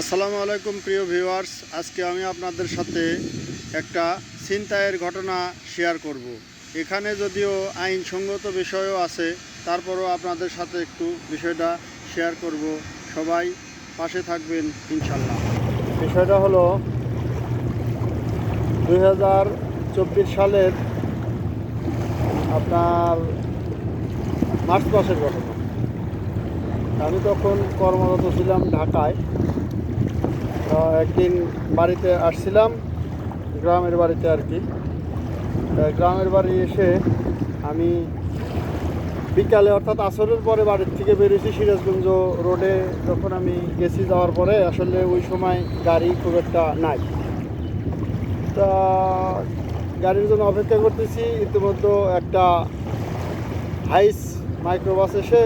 আসসালামু আলাইকুম, প্রিয় ভিউয়ার্স। আজকে আমি আপনাদের সাথে একটা ছিনতাইয়ের ঘটনা শেয়ার করব। এখানে যদিও আইনসঙ্গত বিষয়ও আছে, তারপরও আপনাদের সাথে একটু বিষয়টা শেয়ার করব। সবাই পাশে থাকবেন ইনশাল্লাহ বিষয়টা হলো, দুই হাজার চব্বিশ সালের আপনার মার্চ মাসের ঘটনা। আমি তখন কর্মরত ছিলাম ঢাকায়। একদিন বাড়িতে আসছিলাম, গ্রামের বাড়িতে আর কি। গ্রামের বাড়ি এসে আমি বিকালে অর্থাৎ আসরের পরে বাড়ির থেকে বেরিয়েছি সিরাজগঞ্জ রোডে। যখন আমি গেছি যাওয়ার পরে আসলে ওই সময় গাড়ি খুব একটা নাই। তা গাড়ির জন্য অপেক্ষা করতেছি। ইতিমধ্যে একটা হাইস মাইক্রোবাস এসে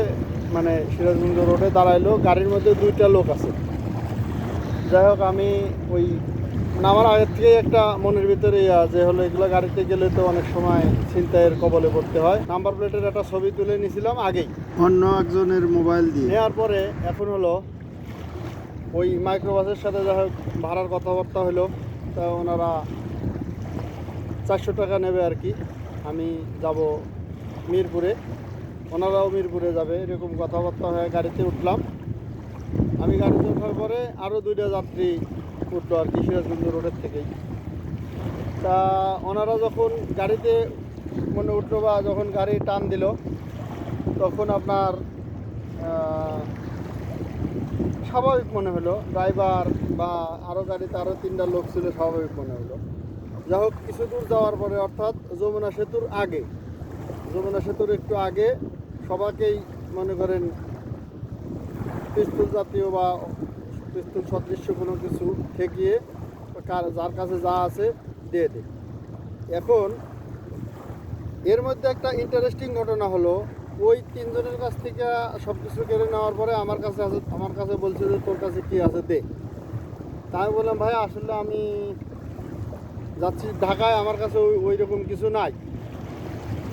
মানে সিরাজগঞ্জ রোডে দাঁড়াইলো। গাড়ির মধ্যে দুইটা লোক আছে। যাই হোক আমি ওই নামার আগের থেকে একটা মনের ভিতরে ইয়া যে হলো এগুলো গাড়িতে গেলে তো অনেক সময় চিন্তায়ের কবলে পড়তে হয়। নাম্বার প্লেটের একটা ছবি তুলে নিয়েছিলাম আগেই। অন্য একজনের মোবাইল দিয়ে। নেওয়ার পরে এখন হলো ওই মাইক্রোবাসের সাথে যাই হোক ভাড়ার কথাবার্তা হলো তা ওনারা চারশো টাকা নেবে আর কি। আমি যাব মিরপুরে। ওনারাও মিরপুরে যাবে এরকম কথাবার্তা হয়ে গাড়িতে উঠলাম। আমি গাড়িতে ওঠার পরে আরও দুইটা যাত্রী উঠল আর কি সিরাজগঞ্জ রোডের থেকেই। তা ওনারা যখন গাড়িতে মনে উঠল বা যখন গাড়ি টান দিল, তখন আপনার স্বাভাবিক মনে হলো, ড্রাইভার বা আরও গাড়িতে আরও তিনটা লোক ছিল, স্বাভাবিক মনে হলো। যাই হোক, কিছু দূর যাওয়ার পরে অর্থাৎ যমুনা সেতুর আগে, যমুনা সেতুর একটু আগে সবাকেই মনে করেন পিস্তুল জাতীয় বা পিস্তুল সদৃশ্য কোনো কিছু ঠেকিয়ে কার- যার কাছে যা আছে দিয়ে দে। এখন এর মধ্যে একটা ইন্টারেস্টিং ঘটনা হলো, ওই তিনজনের কাছ থেকে সব কিছু কেড়ে নেওয়ার পরে আমার কাছে আছে, আমার কাছে বলছে যে তোর কাছে কি আছে দে। তাই বললাম, ভাই, আসলে আমি যাচ্ছি ঢাকায়, আমার কাছে ওই ওই রকম কিছু নাই।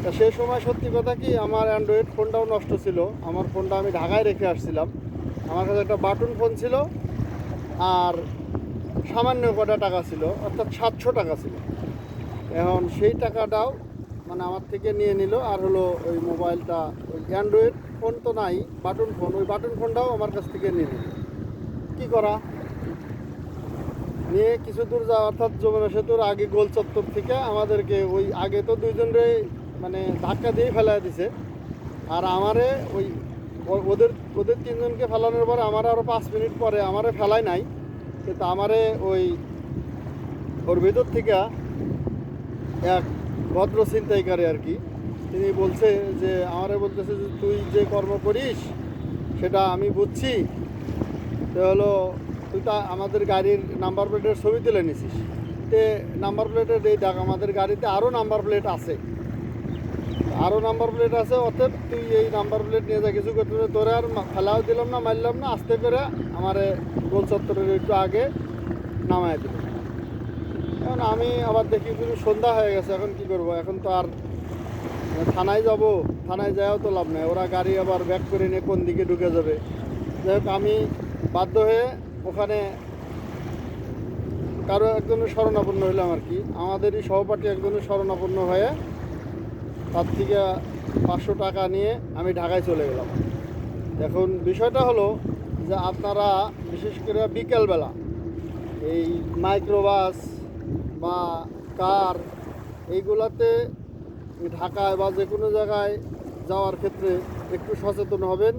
তা সেই সময় সত্যি কথা কি, আমার অ্যান্ড্রয়েড ফোনটাও নষ্ট ছিল। আমার ফোনটা আমি ঢাকায় রেখে আসছিলাম। আমার কাছে একটা বাটন ফোন ছিল আর সামান্য কটা টাকা ছিল, অর্থাৎ সাতশো টাকা ছিল। এখন সেই টাকাটাও মানে আমার থেকে নিয়ে নিল আর হলো ওই মোবাইলটা, ওই অ্যান্ড্রয়েড ফোন তো নাই, বাটন ফোন, ওই বাটন ফোনটাও আমার কাছ থেকে নিয়ে নিল। কী করা? নিয়ে কিছু দূর যাওয়া অর্থাৎ যমুনা সেতুর আগে গোল চত্বর থেকে আমাদেরকে ওই আগে তো দুইজনরে মানে ধাক্কা দিয়ে ফেলা দিছে। আর আমারে ওই ওদের ওদের তিনজনকে ফেলানোর পরে আমার আরও পাঁচ মিনিট পরে আমারে ফেলাই নাই। কিন্তু আমারে ওই, ওর ভেতর থেকে এক ভদ্র ছিনতাইকারী আর কি, তিনি বলছে যে, আমারে বলতেছে যে, তুই যে কর্ম করিস, সেটা আমি বুঝছি। তো হলো, তুই তা আমাদের গাড়ির নাম্বার প্লেটের ছবি তুলে নিছিস। তে নাম্বার প্লেটের এই দেখ, আমাদের গাড়িতে আরও নাম্বার প্লেট আছে। আরও নাম্বার প্লেট আছে, অতএব তুই এই নাম্বার প্লেট নিয়ে যা, কিছু করতে তোরে আর ফেলাও দিলাম না, মারলাম না, আস্তে করে আমারে গোল চত্বরের একটু আগে নামায় দিল। এখন আমি আবার দেখি পুরো সন্ধ্যা হয়ে গেছে, এখন কি করব? এখন তো আর থানায় যাব, থানায় যাওয়াও তো লাভ নেই। ওরা গাড়ি আবার ব্যাক করে নিয়ে কোন দিকে ঢুকে যাবে? যাই হোক, আমি বাধ্য হয়ে ওখানে কারও একজনের শরণাপন্ন হইলাম আর কি। আমাদেরই সহপাঠী একজনের শরণাপন্ন হয়ে তার থেকে পাঁচশো টাকা নিয়ে আমি ঢাকায় চলে গেলাম। এখন বিষয়টা হলো যে আপনারা বিশেষ করে বিকেলবেলা এই মাইক্রোবাস বা কার এইগুলাতে ঢাকায় বা যে কোনো জায়গায় যাওয়ার ক্ষেত্রে একটু সচেতন হবেন।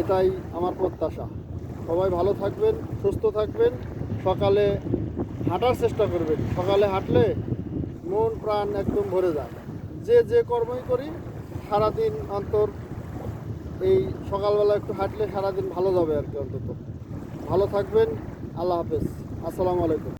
এটাই আমার প্রত্যাশা। সবাই ভালো থাকবেন, সুস্থ থাকবেন। সকালে হাঁটার চেষ্টা করবেন। সকালে হাঁটলে মন প্রাণ একদম ভরে যায়। যে যে কর্মই করি, সারাদিন অন্তর এই সকালবেলা একটু হাঁটলে সারাদিন ভালো যাবে আর কি অন্তত। ভালো থাকবেন, আল্লাহ হাফেজ। আসসালামু আলাইকুম।